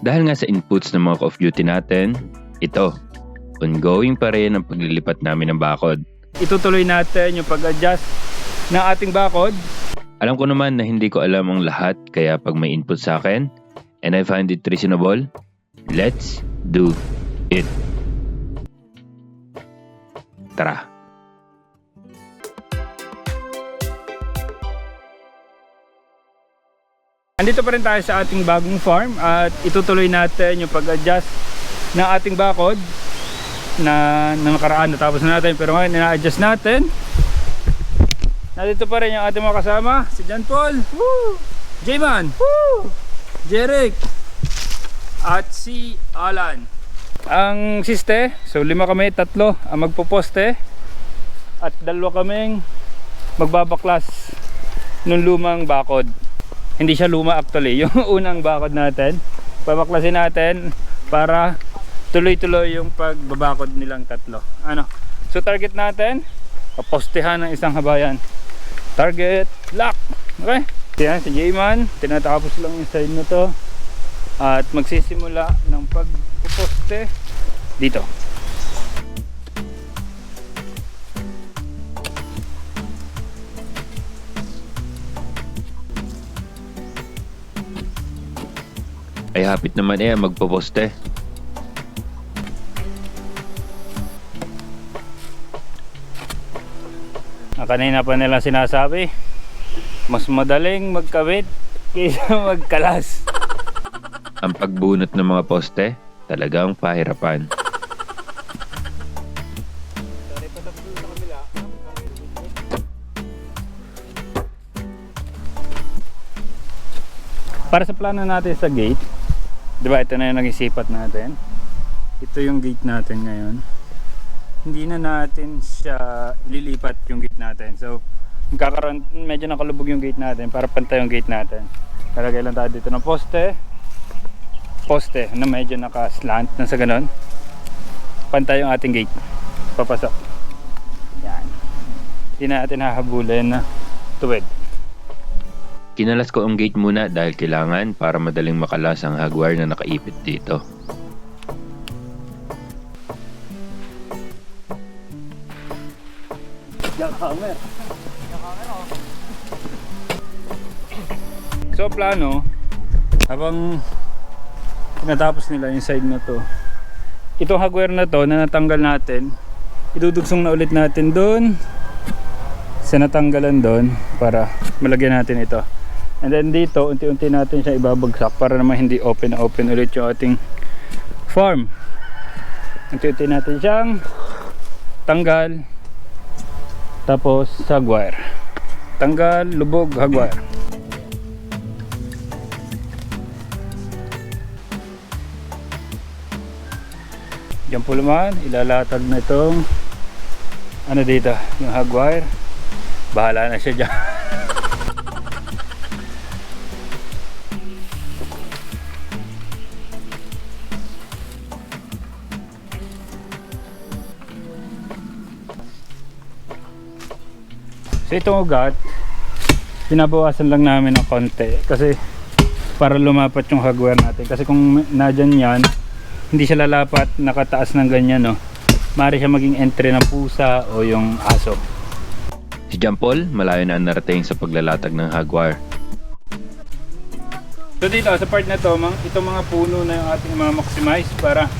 Dahil nga sa inputs ng mga Call of Duty natin, ito, ongoing pa rin ang paglilipat namin ng bakod. Itutuloy natin yung pag-adjust ng ating bakod. Alam ko naman na hindi ko alam ang lahat kaya pag may input sa akin and I find it reasonable, let's do it. Tara. Andito pa rin tayo sa ating bagong farm at itutuloy natin yung pag-adjust ng ating bakod na na nakaraan natapos na natin. Pero ngayon ina-adjust natin. Nandito pa rin yung ating mga kasama. Si John Paul. Woo! J-Man Woo! Jeric. At si Alan. Ang siste so lima kami tatlo ang magpoposte. At dalawa kaming magbabaklas nung lumang bakod hindi siya luma actually yung unang bakod natin. Babaklasin natin para tuloy-tuloy yung pagbabakod nilang tatlo. Ano? So target natin kapostehan ng isang habayan target lock! Okay? Yan si J-Man tinatapos lang yung side na to. At magsisimula ng pagposte dito Ay hapit naman eh magpoposte. Ah, kanina pa nila sinasabi mas madaling magkabit kaysa magkalas Ang pagbunot ng mga poste, talagang pahirapan. para sa plano natin sa gate di ba ito na yung naging sipat natin? Ito yung gate natin ngayon. Hindi na natin siya ililipat yung gate natin. So magkakaroon medyo nakalubog yung gate natin para pantay yung gate natin. Lalagay lang tayo dito ng poste. Poste na medyo naka slant na sa ganon pantay yung ating gate. Papasok. Yan. Hindi natin hahabulin na tuwid Kinalas ko ang gate muna dahil kailangan para madaling makalas ang hagwire na nakaipit dito. So plano, habang natapos nila yung side na to, itong hardware na to na natanggal natin, idudugsong na ulit natin doon sa natanggalan doon para malagyan natin ito. And then dito, unti-unti natin siya ibabagsak para naman hindi open na open ulit yung ating farm. Unti-unti natin siyang tanggal tapos hagwire. Tanggal, lubog, hagwire. Diyan po naman, ilalatag na itong ano dito, yung hagwire. Bahala na siya dyan. So itong ugat, pinabawasan lang namin ng konti kasi para lumapat yung hagwire natin. Kasi kung nadyan yan, hindi siya lalapat nakataas ng ganyan no maaari siya maging entry ng pusa o yung aso Si John Paul, malayo na ang narating sa paglalatag ng hagwire. so dito sa part na to mang, itong mga puno na yung ating mga maximize para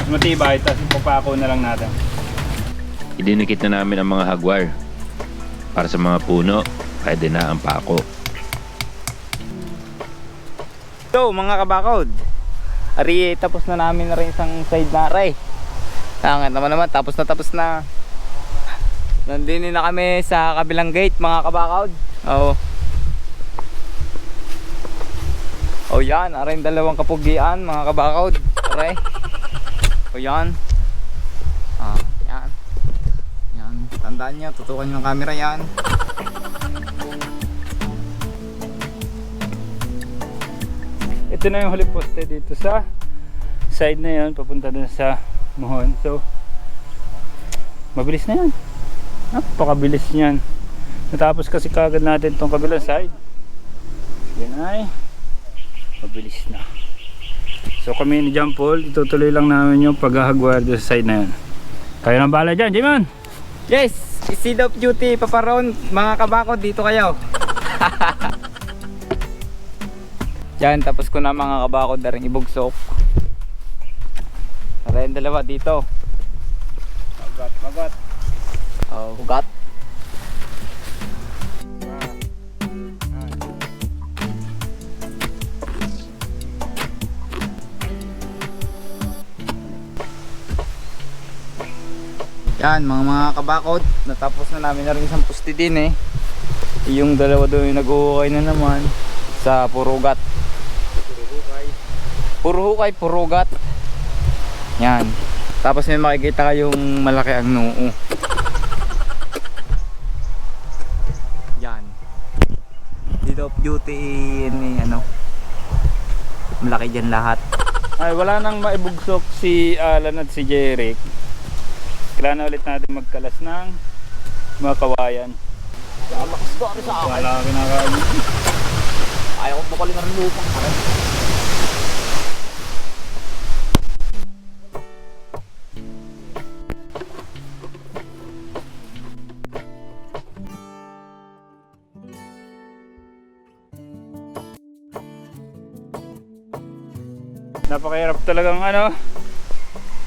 mas matibay tapos ipapako na lang natin Idinikit na namin ang mga hagwire. Para sa mga puno, pwede na ang pako. So mga kabakod. Ari tapos na namin na rin isang side na aray Angat naman naman tapos na tapos na. Nandini na kami sa kabilang gate mga kabakod. Oo. Oh yan, aray dalawang kapugian mga kabakod. Aray. O yan Ah, yan Yan, tandaan nyo, tutukan nyo ang camera yan ito na yung huli poste dito sa side na yan papunta dun sa mohon so mabilis na yan napakabilis niyan natapos kasi kagad natin tong kabilang side yan ay mabilis na So kami ni John Paul, itutuloy lang namin yung paghahagwire doon sa side na yun. Kayo nang bahala dyan, Jayman! Yes! Seed of duty, paparoon. Mga kabakod, dito kayo. Yan, tapos ko na mga kabakod na rin ibugsok. Para yung dalawa dito. Magat, magat. Oh, ugat. Yan mga mga kabakod, natapos na namin na rin isang pusti din eh. Yung dalawa doon yung nag-uukay na naman sa purugat. Puro hukay, purugat. Yan. Tapos may makikita kayong malaki ang noo. Yan. Dito of duty ni ano. Malaki dyan lahat. Ay, wala nang maibugsok si Alan at si Jeric. Kailangan na ulit natin magkalas ng mga kawayan. Lakas ko sa Wala kinakain. Ayaw ko bakali ng lupang pa Napakahirap talagang ano,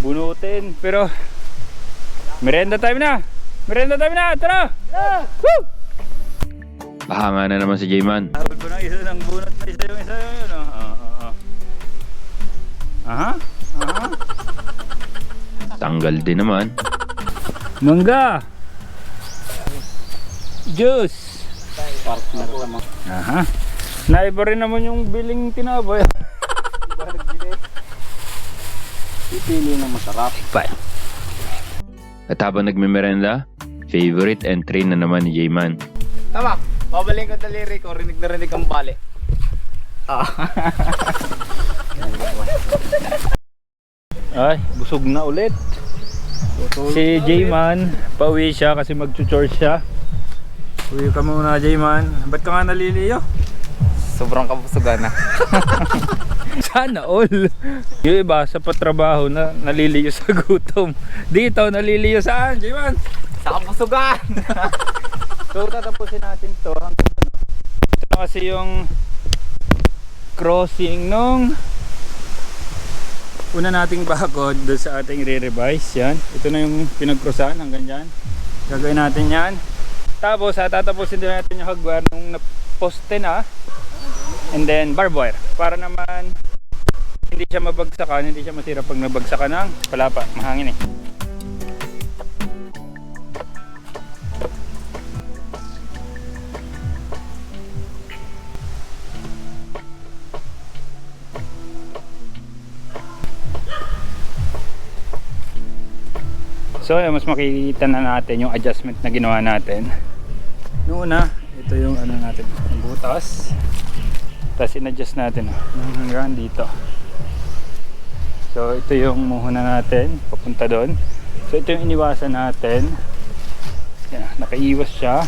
bunutin. Pero, merenda time na! Merenda time na! Tara! Woo! Bahanga na naman si Jayman. Harol ko ng isa ng bunot na isa yung isa yung yun. Oh. Ah, ah, ah. Aha, aha. Tanggal din naman. Mangga! Juice! Partner naman. Aha. Naiba rin naman yung biling tinaboy. Pipili ng masarap. Pa. At habang nagmimerenda, favorite entry na naman ni Jayman. Tama. Babaling ko daliri ko. Rinig na rinig ang bali. Ah. Ay, busog na ulit. Si J-Man, pauwi siya kasi mag-church siya. Uwi ka muna J-Man. Ba't ka nga naliliyo? Sobrang kabusugan na. Sana all. Yung iba sa patrabaho na naliliyo sa gutom. Dito naliliyo saan J-Man? Sa kabusugan! So tatapusin natin to hanggang. Ito na kasi yung crossing nung una nating bakod doon sa ating re-revise yan. Ito na yung pinagkrosan hanggang dyan. Gagawin natin yan. Tapos ha, tatapusin din natin yung hagwire nung poste na. And then barbed wire. Para naman hindi siya mabagsakan, hindi siya masira pag nabagsakan ng palapa. Mahangin eh. So mas makikita na natin yung adjustment na ginawa natin. Noong ito yung ano natin, yung butas. Tapos in-adjust natin oh, hanggang dito. So ito yung muhuna natin, papunta doon. So ito yung iniwasan natin. Yan, nakaiwas siya.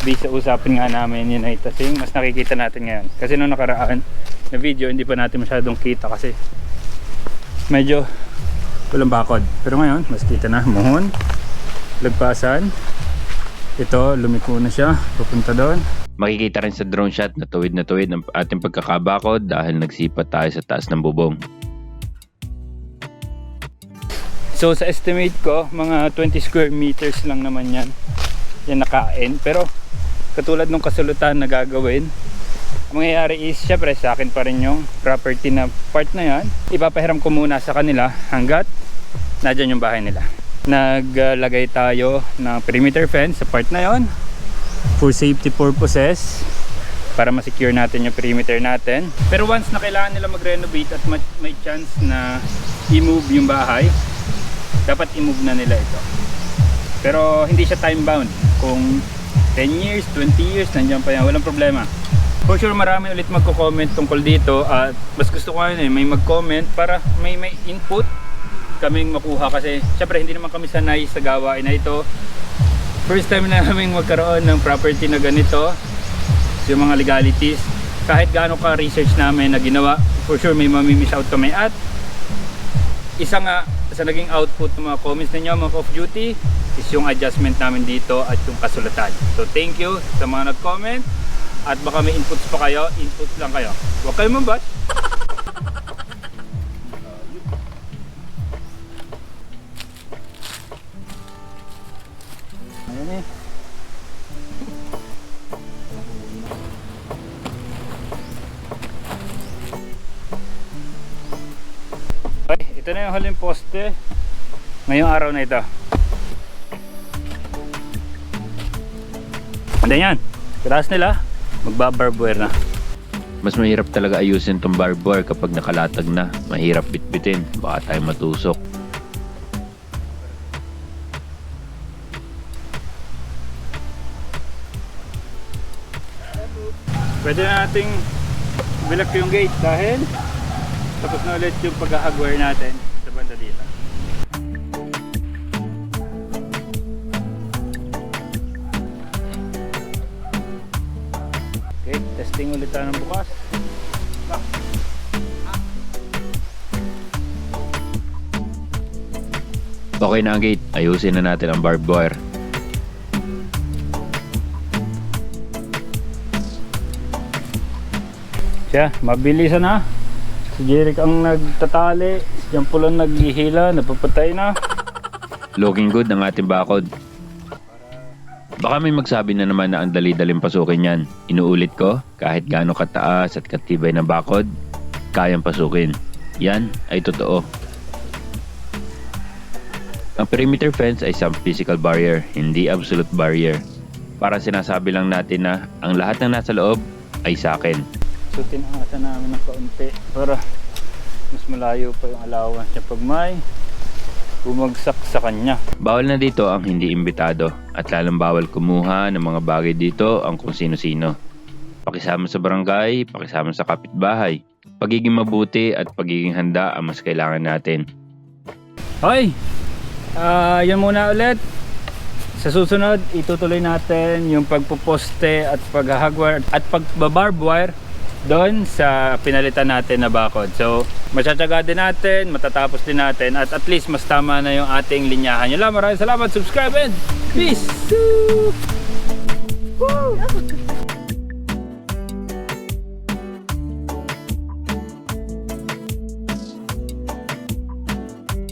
Based sa usapin nga namin yun ay tasing, mas nakikita natin ngayon. Kasi nung nakaraan na video, hindi pa natin masyadong kita kasi medyo walang bakod. Pero ngayon, mas kita na. Muhon, lagpasan. Ito, lumiko na siya. Pupunta doon. Makikita rin sa drone shot na tuwid na tuwid ang ating pagkakabakod dahil nagsipat tayo sa taas ng bubong. So sa estimate ko, mga 20 square meters lang naman yan. Yan nakain. Pero katulad nung kasulutan na gagawin, ang mangyayari is, syempre sa akin pa rin yung property na part na yan. Ipapahiram ko muna sa kanila hanggat nadyan yung bahay nila. Naglagay tayo ng perimeter fence sa part na yon for safety purposes para ma-secure natin yung perimeter natin. Pero once na kailangan nila mag-renovate at may chance na i-move yung bahay, dapat i-move na nila ito. Pero hindi siya time bound. Kung 10 years, 20 years, nandiyan pa yan, walang problema. For sure marami ulit magko-comment tungkol dito at mas gusto ko ngayon eh, may mag-comment para may may input kaming makuha kasi syempre hindi naman kami sanay sa gawain na ito. First time na namin magkaroon ng property na ganito yung mga legalities kahit gaano ka research namin na ginawa for sure may mamimiss out kami at isa nga sa naging output ng mga comments ninyo mga off duty is yung adjustment namin dito at yung kasulatan. So thank you sa mga nag-comment at baka may inputs pa kayo, inputs lang kayo. Huwag kayo mabat. Na yung huling poste ngayong araw na ito. Ano yan? Grass nila, magbabarbware na. Mas mahirap talaga ayusin tong barbed wire kapag nakalatag na. Mahirap bitbitin. Baka tayo matusok. Pwede na nating bilak yung gate dahil tapos na ulit yung pag-hardware natin sa banda dito. Okay, testing ulit tayo ng bukas. Okay na ang gate. Ayusin na natin ang barbed wire. Siya, mabilisan na. Si Jeric ang nagtatali, si Jampulo naghihila, napapatay na. Looking good ang ating bakod. Baka may magsabi na naman na ang dali-daling pasukin yan. Inuulit ko, kahit gaano kataas at katibay na bakod, kayang pasukin. Yan ay totoo. Ang perimeter fence ay some physical barrier, hindi absolute barrier. Para sinasabi lang natin na ang lahat ng nasa loob ay sa akin. So tinangatan namin ng kaunti para mas malayo pa yung allowance niya pag may bumagsak sa kanya. Bawal na dito ang hindi imbitado at lalong bawal kumuha ng mga bagay dito ang kung sino-sino. Pakisama sa barangay, pakisama sa kapitbahay. Pagiging mabuti at pagiging handa ang mas kailangan natin. Okay, Ah, yan muna ulit. Sa susunod, itutuloy natin yung pagpuposte at paghahagwire at pagbabarb wire doon sa pinalitan natin na bakod. So, matsatsaga din natin, matatapos din natin at at least mas tama na yung ating linyahan. Yun lang, maraming salamat, subscribe and peace! Woo!